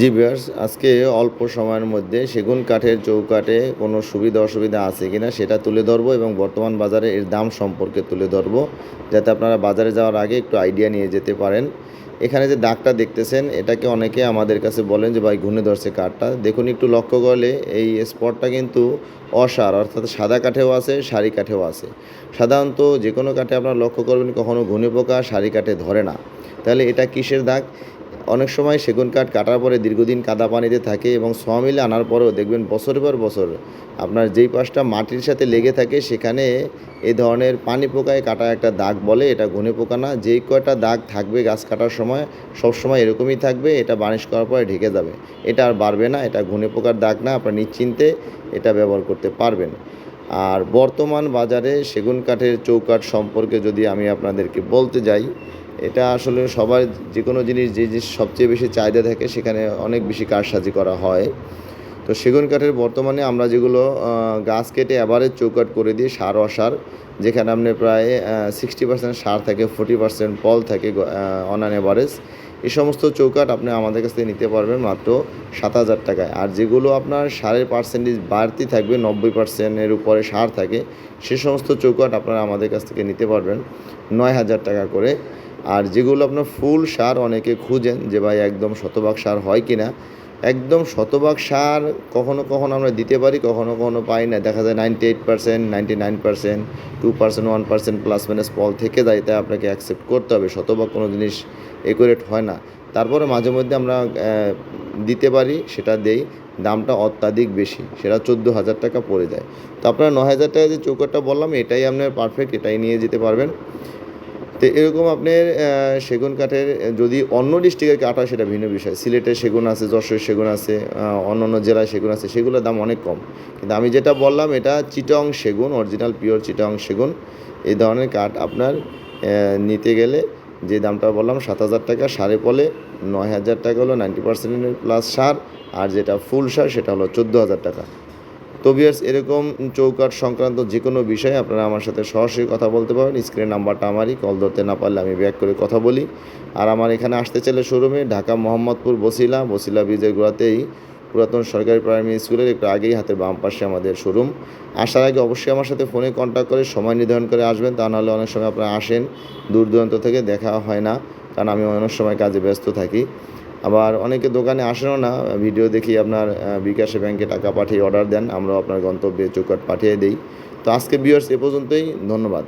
জি viewers, আজকে অল্প সময়ের মধ্যে সেগুন কাঠের চৌকাঠে কোনো সুবিধা অসুবিধা আছে কিনা সেটা তুলে ধরবো এবং বর্তমান বাজারে এর দাম সম্পর্কে তুলে ধরবো, যাতে আপনারা বাজারে যাওয়ার আগে একটু আইডিয়া নিয়ে যেতে পারেন। এখানে যে দাগটা দেখতেছেন, এটাকে অনেকে আমাদের কাছে বলেন যে, ভাই ঘুনে ধরছে কাঠটা। দেখুন, একটু লক্ষ্য করলে এই স্পটটা কিন্তু অসার, অর্থাৎ সাদা কাঠেও আছে, সারি কাঠেও আছে। সাধারণত যে কোনো কাঠে আপনারা লক্ষ্য করবেন কখনো ঘুনে পোকা সারি কাঠে ধরে না। তাহলে এটা কিসের দাগ? অনেক সময় সেগুন কাঠ কাটার পরে দীর্ঘদিন কাদা পানিতে থাকে এবং ছ মিলে আনার পরেও দেখবেন বছরের পর বছর আপনার যেই পাশটা মাটির সাথে লেগে থাকে সেখানে এ ধরনের পানি পোকায় কাটা একটা দাগ বলে, এটা ঘুনে পোকা না। যেই কয়টা দাগ থাকবে গাছ কাটার সময় সব সময় এরকমই থাকবে, এটা বানিশ করার পরে ঢেকে যাবে। এটা আর বাড়বে না, এটা ঘুনে পোকার দাগ না, আপনার নিশ্চিন্তে এটা ব্যবহার করতে পারবেন। আর বর্তমান বাজারে সেগুন কাঠের চৌকাঠ সম্পর্কে যদি আমি আপনাদেরকে বলতে যাই এটা আসলে সবার যে কোনো জিনিস যে যে সবচেয়ে বেশি চাহিদা থাকে, সেখানে অনেক বেশি কারসাজি করা হয়। তো সেগুন কাঠের বর্তমানে আমরা যেগুলো গাছ কেটে অ্যাভারেজ চৌকাট করে দিই সার অসার, যেখানে আপনি প্রায় সিক্সটি পার্সেন্ট সার থাকে ফোর্টি পার্সেন্ট পল থাকে অন অ্যান অ্যাভারেজ এই সমস্ত চৌকাট আপনি আমাদের কাছ থেকে নিতে পারবেন মাত্র সাত হাজার টাকায়। আর যেগুলো আপনার সারের পার্সেন্টেজ বাড়তি থাকবে, নব্বই পার্সেন্টের উপরে সার থাকে, সে সমস্ত চৌকাট আপনারা আমাদের কাছ থেকে নিতে পারবেন নয় হাজার টাকা করে। আর যেগুলো আপনার ফুল সার অনেকে খুঁজেন যে ভাই একদম শতভাগ সার হয় কি না একদম শতভাগ সার কখনো কখনো আমরা দিতে পারি, কখনো কখনো পাই না। দেখা যায় ninety eight percent ninety nine percent two percent one percent plus minus পল থেকে যায়, তাই আপনাকে অ্যাকসেপ্ট করতে হবে। শতভাগ কোনো জিনিস একুরেট হয় না। তারপরে মাঝে মধ্যে আমরা দিতে পারি, সেটা দেই। দামটা অত্যাধিক বেশি, সেটা চোদ্দ হাজার টাকা পড়ে যায়। তো আপনার ন হাজার টাকা যে চৌকাটটা বললাম, এটাই আপনার পারফেক্ট এটাই নিয়ে যেতে পারবেন। তো এরকম আপনার সেগুন কাঠের, যদি অন্য ডিস্ট্রিক্টের কাঠ হয় সেটা ভিন্ন বিষয়। সিলেটের সেগুন আছে, যশোরের সেগুন আছে অন্য অন্য জেলায় সেগুন আছে, সেগুলোর দাম অনেক কম। কিন্তু আমি যেটা বললাম, এটা চিটং সেগুন অরিজিনাল পিওর চিটং সেগুন। এই ধরনের কাঠ আপনার নিতে গেলে যে দামটা বললাম, সাত হাজার টাকা সারে পলে, নয় হাজার টাকা হলো নাইনটি পার্সেন্টের প্লাস সার, আর যেটা ফুল সার সেটা হলো চোদ্দ হাজার টাকা। তো বিয়ার্স এরকম চৌকাঠ সংক্রান্ত যে কোনো বিষয়ে আপনারা আমার সাথে সরাসরি কথা বলতে পারেন। স্ক্রিনের নাম্বারটা আমারই কল ধরতে না পারলে আমি ব্যাক করে কথা বলি। আর আমার এখানে আসতে চাইলে শোরুমে ঢাকা মোহাম্মদপুর বসিলা বসিলা ব্রিজের গোড়াতেই পুরাতন সরকারি প্রাইমারি স্কুলের একটু আগেই হাতের বাম পাশে আমাদের শোরুম আসার আগে অবশ্যই আমার সাথে ফোনে কন্ট্যাক্ট করে, সময় নির্ধারণ করে আসবেন। তা নাহলে অনেক সময় আপনারা আসেন, দূর দূরান্ত থেকে দেখা হয় না, কারণ আমি অনেক সময় কাজে ব্যস্ত থাকি। আবার অনেকে দোকানে আসেনও না। ভিডিও দেখি আপনার বিকাশে ব্যাংকে টাকা পাঠিয়ে অর্ডার দেন, আমরাও আপনার গন্তব্যে চৌকাট পাঠিয়ে দিই। তো আজকে বিয়ার্স এ পর্যন্তই, ধন্যবাদ।